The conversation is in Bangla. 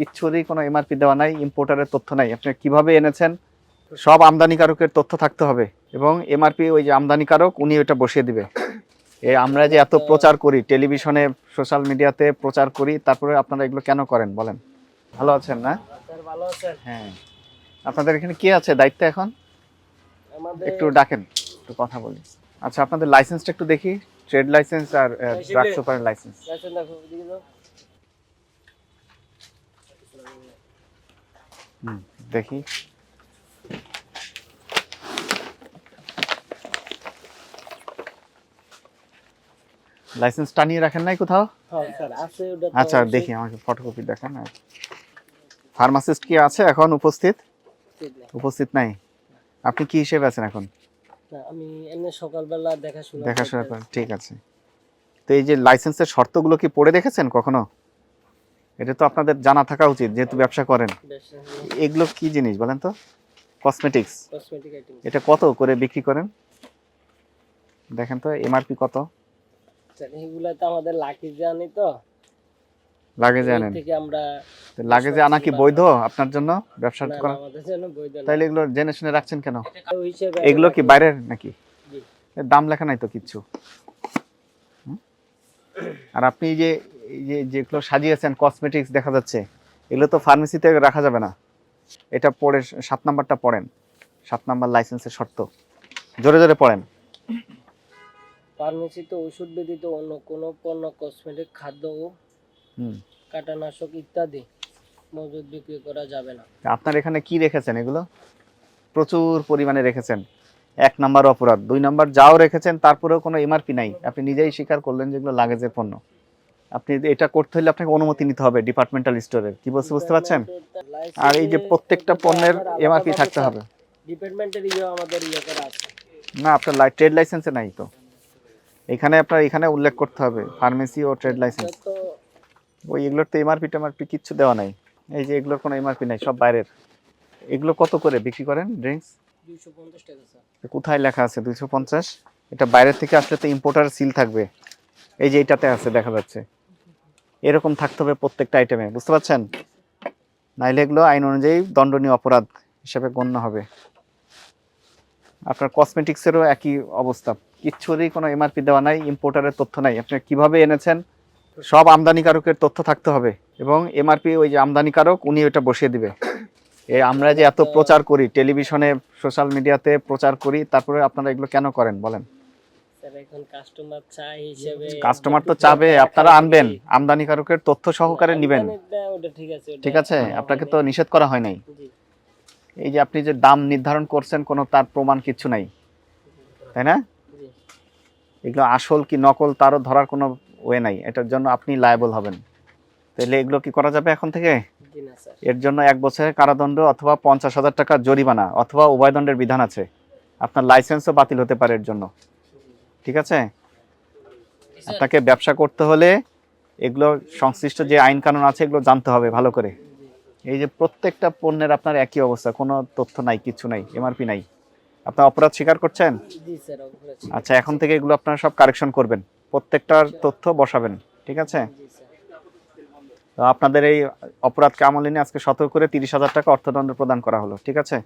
কিচ্ছুরই কোনো এমআরপি দেওয়া নাই ইম্পোর্টারের তথ্য নাই। আপনি কীভাবে এনেছেন? সব আমদানিকারকের তথ্য থাকতে হবে এবং এমআরপি ওই যে আমদানিকারক উনি ওটা বসিয়ে দিবে। এই আমরা যে এত প্রচার করি টেলিভিশনে সোশ্যাল মিডিয়াতে প্রচার করি তারপরে আপনারা এগুলো কেন করেন বলেন? ভালো আছেন না? ভালো আছেন। হ্যাঁ। আপনাদের এখানে কি আছে? দায়িত্ব এখন? একটু ডাকেন একটু কথা বলি। আচ্ছা আপনাদের লাইসেন্সটা একটু দেখি। ট্রেড লাইসেন্স আর ড্রাগ সুপারের লাইসেন্স দেখো। লাইসেন্স টানিয়ে রাখেন নাই কোথাও? হ্যাঁ আচ্ছা দেখি আমাকে ফটোকপি দেখান ফার্মাসিস্ট কি আছে এখন উপস্থিত? উপস্থিত নাই। আপনি কি হিসেবে আছেন এখন? আমি এমনি সকালবেলা দেখাশোনা দেখাশোনা ঠিক আছে। তো এই যে লাইসেন্সের শর্তগুলো কি পড়ে দেখেছেন কখনো? এটা তো আপনাদের জানা থাকা উচিত যেহেতু ব্যবসা করেন। এগুলো কি জিনিস বলেন তো? কসমেটিক্স এটা কত করে বিক্রি করেন? দেখেন তো এমআরপি কত? স্যার এগুলা তো আমাদের লাকি জানি তো। থেকে আমরা আনা কি বৈধ আপনার জন্য? ব্যবসা করা। তাইলে এগুলো জেনে শুনে রাখছেন কেন? এগুলো কি বাইরের নাকি? দাম লেখা নাই তো কিচ্ছু আর আপনি যে এই যে যেগুলো সাজিয়েছেন কসমেটিক্স দেখা যাচ্ছে এগুলো তো ফার্মেসিতে রাখা যাবে না। এটা পড়ে সাত নাম্বারটা পড়েন। সাত নাম্বার লাইসেন্সের শর্ত। জোরে জোরে পড়েন। ফার্মেসিতে ওষুধ ব্যতীত অন্য কোনো পণ্য কসমেটিক খাদ্য ও কাটানাশক ইত্যাদি মজুদ বিক্রি করা যাবে না। আপনার এখানে কি রেখেছেন এগুলো? প্রচুর পরিমাণে রেখেছেন। এক নাম্বার অপরাধ। দুই নাম্বার যাও রেখেছেন তারপরেও কোনো এমআরপি নাই। আপনি নিজেই স্বীকার করলেন যেগুলো লাগেজের পণ্য। আপনি এটা করতে হলে আপনাকে অনুমতি নিতে হবে ডিপার্টমেন্টাল স্টোরের কি বলছে বুঝতে পারছেন? আর এই যে প্রত্যেকটা পণ্যের এমআরপি থাকতে হবে। ডিপার্টমেন্টের ইয়ে আমাদের ইয়ে করা আছে। না আপনার ট্রেড লাইসেন্সে নাই তো। এখানে আপনার এখানে উল্লেখ করতে হবে ফার্মেসি ও ট্রেড লাইসেন্স তো ওই এগুলোর তো এমআরপি টেমআরপি কিচ্ছু দেওয়া নাই। এই যে এগুলোর কোনো এমআরপি নাই সব বাইরের। এগুলো কত করে বিক্রি করেন ড্রিঙ্কস কোথায় লেখা আছে দুইশো পঞ্চাশ? এটা বাইরের থেকে আসলে তো ইম্পোর্টার সিল থাকবে। এই যে এটাতে আছে দেখা যাচ্ছে। এরকম থাকতে হবে প্রত্যেকটা আইটেমে বুঝতে পারছেন? নাইলে এগুলো আইন অনুযায়ী দণ্ডনীয় অপরাধ হিসেবে গণ্য হবে। আপনার কসমেটিক্সেরও একই অবস্থা। কিচ্ছুরই কোনো এমআরপি দেওয়া নাই ইম্পোর্টারের তথ্য নাই। আপনি কীভাবে এনেছেন? সব আমদানিকারকের তথ্য থাকতে হবে এবং এমআরপি ওই যে আমদানিকারক, উনি ওটা বসিয়ে দিবে। এই আমরা যে এত প্রচার করি, টেলিভিশনে, সোশ্যাল মিডিয়াতে প্রচার করি, তারপরে আপনারা এগুলো কেন করেন বলেন? স্যার এখন কাস্টমার চাই হিসেবে কাস্টমার তো চাবে আপনারা আনবেন আমদানিকারকের তথ্য সহকারে নেবেন। ওটা ঠিক আছে ঠিক আছে? আপনাকে তো নিষেধ করা হয় নাই। এই যে আপনি যে দাম নির্ধারণ করছেন কোনো তার প্রমাণ কিচ্ছু নাই। তাই না? এগুলো আসল কি নকল তারও ধরার কোনো ওয়ে নাই। এটার জন্য আপনি লায়াবল হবেন। তাহলে এগুলো কি করা যাবে এখন থেকে? এর জন্য এক বছরের কারাদণ্ড অথবা পঞ্চাশ হাজার টাকা জরিমানা অথবা উভয় দণ্ডের বিধান আছে। আপনার লাইসেন্সও বাতিল হতে পারে এর জন্য। ঠিক আছে? আপনাকে ব্যবসা করতে হলে এগুলো সংশ্লিষ্ট যে আইন কানুন আছে এগুলো জানতে হবে ভালো করে। এই যে প্রত্যেকটা পণ্যের আপনার একই অবস্থা কোনো তথ্য নাই কিছু নাই এমআরপি নাই। আপনার অপরাধ স্বীকার করছেন? আচ্ছা এখন থেকে এগুলো আপনারা সব কারেকশন করবেন। প্রত্যেকটার তথ্য বসাবেন ঠিক আছে? তো আপনাদের এই অপরাধকে আমলে নিয়ে আজকে সতর্ক করে তিরিশ হাজার টাকা অর্থদণ্ড প্রদান করা হলো ঠিক আছে?